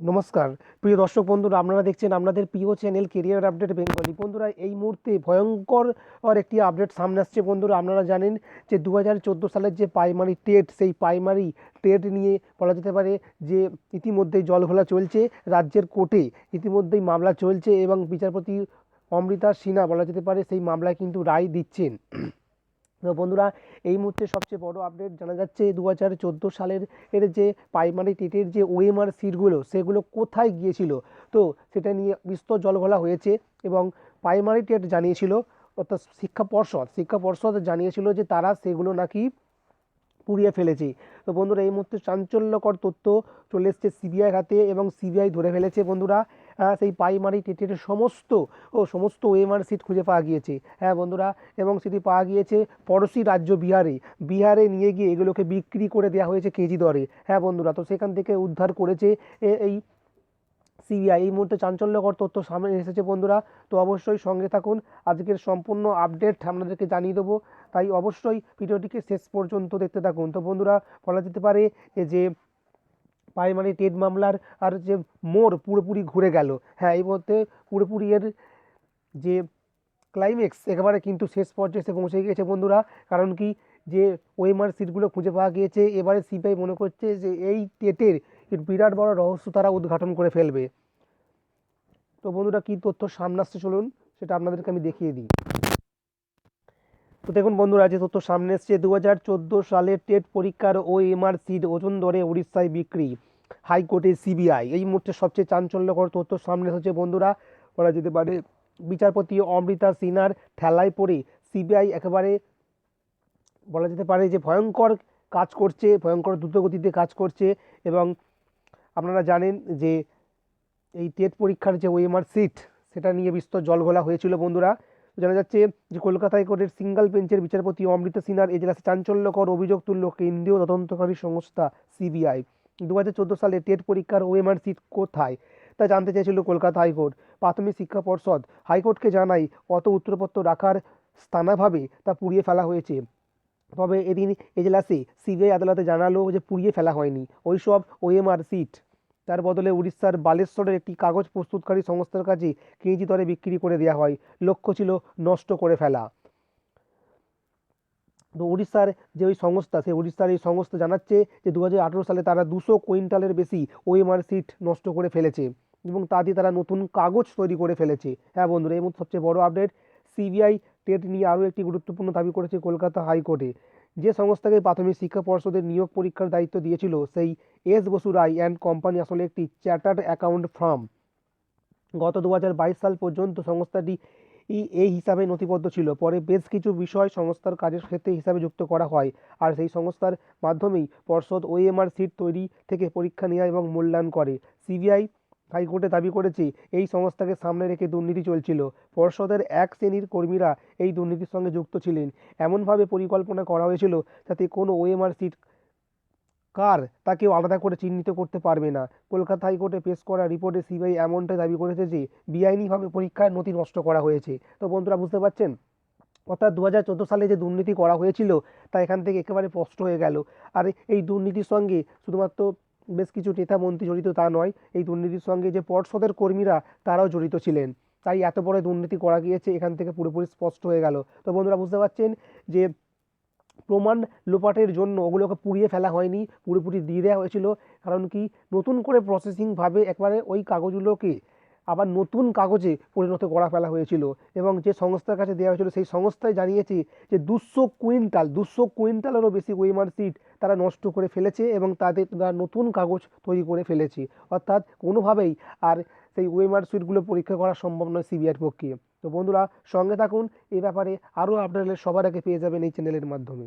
নমস্কার। প্রিয় দর্শক বন্ধুরা, আপনারা দেখছেন আপনাদের প্রিয় চ্যানেল কেরিয়ার আপডেট বেঙ্গলি বন্ধুরা, এই মুহূর্তে ভয়ঙ্কর একটি আপডেট সামনে আসছে বন্ধুরা। আপনারা জানেন যে দু হাজার চোদ্দ সালের যে প্রাইমারি টেট সেই প্রাইমারি টেট নিয়ে বলা যেতে পারে যে ইতিমধ্যেই জলঘোলা চলছে রাজ্যের কোর্টে। ইতিমধ্যেই মামলা চলছে এবং বিচারপতি অমৃতা সিনহা বলা যেতে পারে সেই মামলায় কিন্তু রায় দিচ্ছেন। তো বন্ধুরা, এই মুহূর্তে সবচেয়ে বড় আপডেট জানা যাচ্ছে দু হাজার চোদ্দ সালের এর যে প্রাইমারি টেটের যে ওএমআর সিটগুলো সেগুলো কোথায় গিয়েছিল? তো সেটা নিয়ে বিস্তর জলঘোলা হয়েছে এবং প্রাইমারি টেট জানিয়েছিল, অর্থাৎ শিক্ষা পর্ষদ শিক্ষা পর্ষদ জানিয়েছিল যে তারা সেগুলো নাকি পুড়িয়ে ফেলেছে। তো বন্ধুরা, এই মুহূর্তে চাঞ্চল্যকর তথ্য চলে এসছে সিবিআই হাতে এবং সিবিআই ধরে ফেলেছে বন্ধুরা। সেই প্রাইমারি টেটের সমস্ত, ও সমস্ত ওএমআর সিট খুঁজে পাওয়া গিয়েছে। হ্যাঁ বন্ধুরা, এবং সেটি পাওয়া গিয়েছে পড়োশি রাজ্য বিহারে। বিহারে নিয়ে গিয়ে এগুলোকে বিক্রি করে দেওয়া হয়েছে কেজি দরে। হ্যাঁ বন্ধুরা, তো সেখান থেকে উদ্ধার করেছে এই সিবিআই এই মুহূর্তে চাঞ্চল্যকর তথ্য সামনে এসেছে বন্ধুরা, তো অবশ্যই সঙ্গে থাকুন। আজকের সম্পূর্ণ আপডেট আপনাদেরকে জানিয়ে দেবো, তাই অবশ্যই ভিডিওটিকে শেষ পর্যন্ত দেখতে থাকুন। তো বন্ধুরা, বলা যেতে পারে যে প্রাইমারি টেট মামলার আর যে মোড় পুরোপুরি ঘুরে গেল। হ্যাঁ এই মুহূর্তে পুরোপুরি এর যে ক্লাইম্যাক্স একেবারে কিন্তু শেষ পর্যায়ে এসে পৌঁছে গিয়েছে বন্ধুরা। কারণ কি যে ওএমআর সিটগুলো খুঁজে পাওয়া গিয়েছে, এবারে সিবিআই মনে করছে যে এই টেটের বিরাট বড় রহস্য তারা উদ্ঘাটন করে ফেলবে। তো বন্ধুরা, কী তথ্য সামনে আসছে চলুন, সেটা আপনাদেরকে আমি দেখিয়ে দিই। তো দেখুন বন্ধুরা, যে তথ্য সামনে এসছে দু হাজার চোদ্দ সালের টেট পরীক্ষার ও এমআর সিট ওজন দরে উড়িষ্যায় বিক্রি, হাইকোর্টে সিবিআই। এই মুহূর্তে সবচেয়ে চাঞ্চল্যকর তথ্য সামনে এসেছে বন্ধুরা, বলা যেতে পারে বিচারপতি অমৃতা সিনহার ঠেলায় পড়ে সিবিআই একেবারে বলা যেতে পারে যে ভয়ঙ্কর কাজ করছে, ভয়ঙ্কর দ্রুতগতিতে কাজ করছে এবং আপনারা জানেন যে এই টেট পরীক্ষার যে ওএমআর সিট, সেটা নিয়ে বিস্তর জলঘোলা হয়েছিল বন্ধুরা। জানা যাচ্ছে যে কলকাতা হাইকোর্টের সিঙ্গল বেঞ্চের বিচারপতি অমৃতা সিনহার এজলাসে চাঞ্চল্যকর অভিযোগ তুলল কেন্দ্রীয় তদন্তকারী সংস্থা সিবিআই। দু হাজার চোদ্দ সালে টেট পরীক্ষার ওএমআর সিট কোথায়? তা জানতে চেয়েছিল কলকাতা হাইকোর্ট। প্রাথমিক শিক্ষা পর্ষদ হাইকোর্টকে জানাই অত উত্তরপত্র রাখার স্থানাভাবে তা পুড়িয়ে ফেলা হয়েছে। তবে এদিন এজলাসে সিবিআই আদালতে জানালো যে পুড়িয়ে ফেলা হয়নি। ওইসব ওএমআর সিট তার বদলে উড়িষ্যার বালেশ্বরের একটি কাগজ প্রস্তুতকারী সংস্থার কাছে কেজি দরে বিক্রি করে দেওয়া হয়। লক্ষ্য ছিল নষ্ট করে ফেলা। তো উড়িষ্যার যে ওই সংস্থা, সেই উড়িষ্যার এই সংস্থা জানাচ্ছে যে দু হাজার আঠেরো সালে তারা দুশো কুইন্টালের বেশি ওএমআর সিট নষ্ট করে ফেলেছে এবং তা দিয়ে তারা নতুন কাগজ তৈরি করে ফেলেছে। হ্যাঁ বন্ধুরা এই মুহূর্তে সবচেয়ে বড় আপডেট সিবিআই টেট নিয়ে আরও একটি গুরুত্বপূর্ণ দাবি করেছে কলকাতা হাইকোর্টে। যে সংস্থাকে প্রাথমিক শিক্ষা পর্ষদের নিয়োগ পরীক্ষার দায়িত্ব দিয়েছিল, সেই S Basu Roy and company আসলে একটি চার্টার্ড অ্যাকাউন্ট ফার্ম গত দু হাজার বাইশ সাল পর্যন্ত সংস্থাটি এই হিসাবে নথিবদ্ধ ছিল। পরে বেশ কিছু বিষয় সংস্থার কাজের ক্ষেত্রে হিসাবে যুক্ত করা হয় আর সেই সংস্থার মাধ্যমেই পর্ষদ ওএমআর সিট তৈরি থেকে পরীক্ষা নেওয়া এবং মূল্যায়ন করে। সিবিআই হাইকোর্টে দাবি করেছে, এই সংস্থাকে সামনে রেখে দুর্নীতি চলছিল। পর্ষদের এক শ্রেণির কর্মীরা এই দুর্নীতির সঙ্গে যুক্ত ছিলেন। এমনভাবে পরিকল্পনা করা হয়েছিল যাতে কোনো ওএমআর সিট কার তা কেউ আলাদা করে চিহ্নিত করতে পারবে না। কলকাতা হাইকোর্টে পেশ করা রিপোর্টে সিবিআই এমনটাই দাবি করেছে যে, বেআইনিভাবে পরীক্ষার নথি নষ্ট করা হয়েছে। তো বন্ধুরা, বুঝতে পারছেন? অর্থাৎ দু হাজার চোদ্দ সালে যে দুর্নীতি করা হয়েছিল, তা এখান থেকে একেবারে স্পষ্ট হয়ে গেল। আর এই দুর্নীতির সঙ্গে শুধুমাত্র বেশ কিছু নেতা মন্ত্রী জড়িত তা নয়। এই দুর্নীতির সঙ্গে যে পর্ষদের কর্মীরা, তারাও জড়িত ছিলেন। তাই এত বড় দুর্নীতি করা গিয়েছে, এখান থেকে পুরোপুরি স্পষ্ট হয়ে গেল। তো বন্ধুরা, বুঝতে পারছেন যে প্রমাণ লোপাটের জন্য ওগুলোকে পুড়িয়ে ফেলা হয়নি, পুরোপুরি দিয়ে দেওয়া হয়েছিল। কারণ কি? নতুন করে প্রসেসিংভাবে একবারে ওই কাগজগুলোকে আবার নতুন কাগজে পরিণত করা ফেলা হয়েছিল এবং যে সংস্থার কাছে দেওয়া হয়েছিল সেই সংস্থায় জানিয়েছে যে দুশো কুইন্টাল, দুশো কুইন্টালেরও বেশি ওয়েমার সিট তারা নষ্ট করে ফেলেছে এবং তাদের তারা নতুন কাগজ তৈরি করে ফেলেছে। অর্থাৎ কোনোভাবেই আর সেই ওয়েমার সিটগুলো পরীক্ষা করা সম্ভব নয় সিবিআইয়ের পক্ষে। তো বন্ধুরা, সঙ্গে থাকুন এই ব্যাপারে আরও আপনাদের সবার আগে পেয়ে যাবেন এই চ্যানেলের মাধ্যমে।